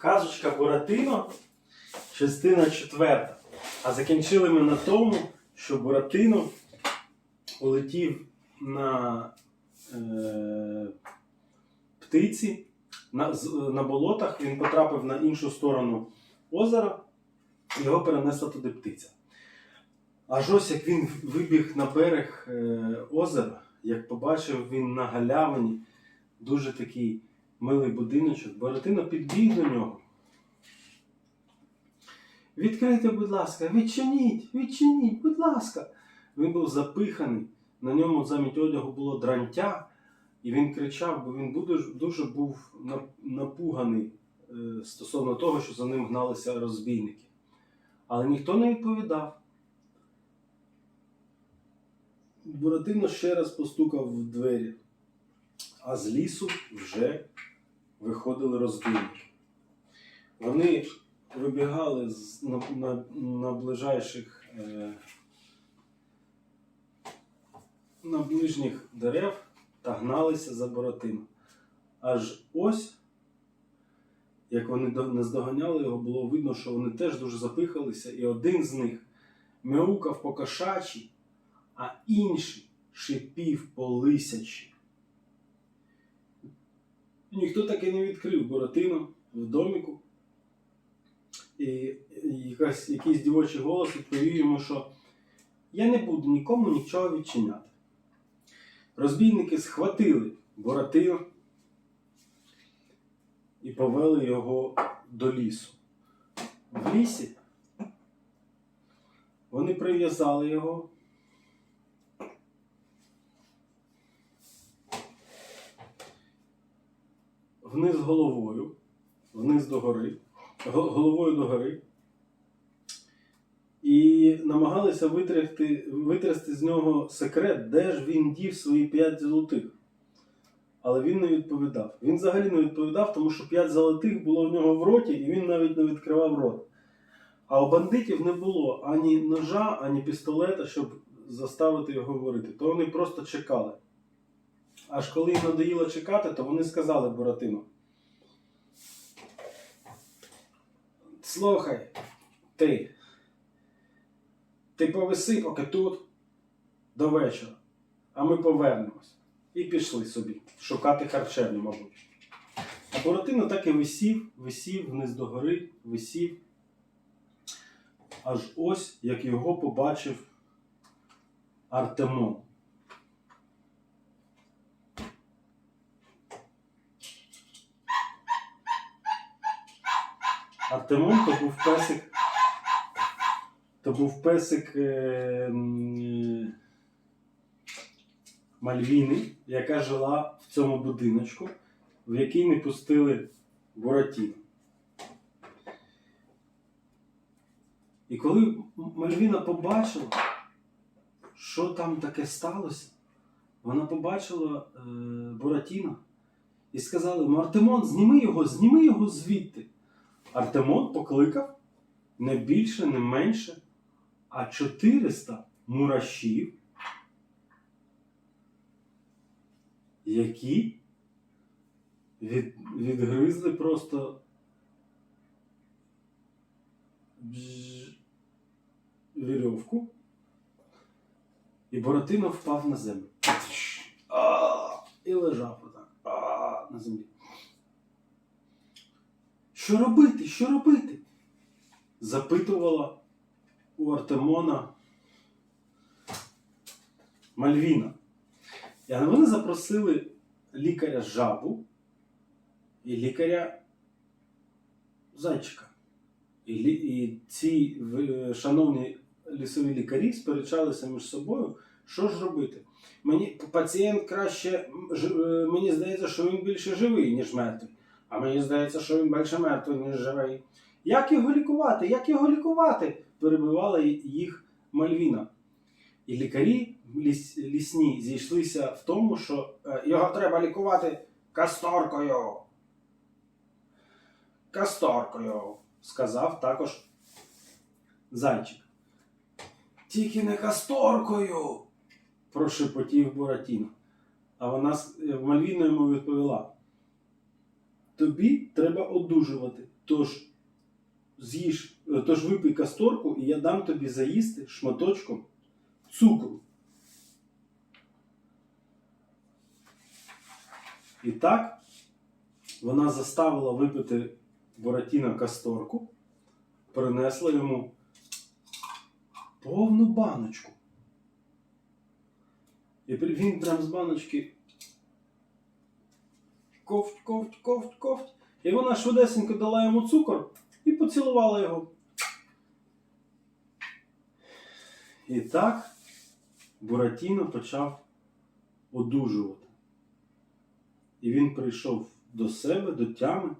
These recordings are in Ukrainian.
Казочка Буратино, частина четверта. А закінчили ми на тому, що Буратино улетів на е, птиці на, на болотах. Він потрапив на іншу сторону озера, його перенесла туди птиця. Аж ось як він вибіг на берег е, озера, як побачив він на галявині дуже такий милий будиночок, Буратино підбіг до нього. Відкрийте, будь ласка, відчиніть, відчиніть, будь ласка. Він був запиханий, на ньому замість одягу було дрантя, і він кричав, бо він дуже, дуже був напуганий е, стосовно того, що за ним гналися розбійники. Але ніхто не відповідав. Буратино ще раз постукав в двері, а з лісу вже виходили розбійники. Вони вибігали з, на, на, на ближайших е, на ближніх дерев та гналися за Буратино. Аж ось, як вони до- наздоганяли його, було видно, що вони теж дуже запихалися, і один з них мяукав по кошачі, а інший шипів по лисячі. Ніхто так і не відкрив Буратино в доміку. І якась, якийсь дівочий голос відповів йому, що я не буду нікому нічого відчиняти. Розбійники схватили Буратино і повели його до лісу. В лісі вони прив'язали його. Вниз головою, вниз до гори, головою до гори. І намагалися витрясти, витрясти з нього секрет, де ж він дів свої п'ять золотих. Але він не відповідав. Він взагалі не відповідав, тому що п'ять золотих було в нього в роті, і він навіть не відкривав рот. А у бандитів не було ані ножа, ані пістолета, щоб заставити його говорити. То вони просто чекали. Аж коли їм надоїло чекати, то вони сказали Буратину. Слухай, ти. Ти повиси поки тут до вечора, а ми повернемось. І пішли собі шукати харчевню, мабуть. А Буратино так і висів, висів вниз до гори, висів. Аж ось як його побачив Артемон. Артемон то був песик. То був песик е, Мальвіни, яка жила в цьому будиночку, в який не пустили Буратіно. І коли Мальвіна побачила, що там таке сталося, вона побачила е, Буратіно і сказала Артемон, зніми його, зніми його звідти. Артемон покликав не більше, не менше, а 400 мурашів, які від, відгризли просто вірьовку, і Буратино впав на землю. І лежав отак на землі. Що робити? Що робити? запитувала у Артемона Мальвіна. І вони запросили лікаря жабу і лікаря зайчика. І, і ці шановні лісові лікарі сперечалися між собою, що ж робити. Мені пацієнт краще, е, мені здається, що він більше живий, ніж мертвий. А мені здається, що він більше мертвий, ніж живий. Як його лікувати? Як його лікувати? перебивала їх Мальвіна. І лікарі ліс, лісні зійшлися в тому, що е, його треба лікувати касторкою. Касторкою, сказав також зайчик. Тільки не касторкою, прошепотів Буратіно. А вона Мальвіна йому відповіла. Тобі треба одужувати. Тож з'їж, е, тож випий касторку, і я дам тобі заїсти шматочком цукру. І так вона заставила випити Буратіно касторку, принесла йому повну баночку. І він прям з баночки ковть, ковть, ковть, ковть. І вона швидесенько дала йому цукор і поцілувала його. І так Буратіно почав одужувати. І він прийшов до себе, до тями.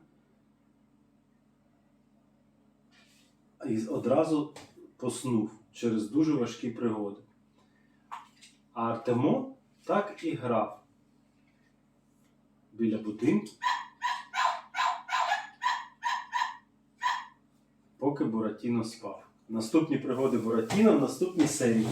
І одразу поснув через дуже важкі пригоди. А Артемо так і грав біля будинку, поки Буратіно спав. Наступні пригоди Буратіно в наступній серії.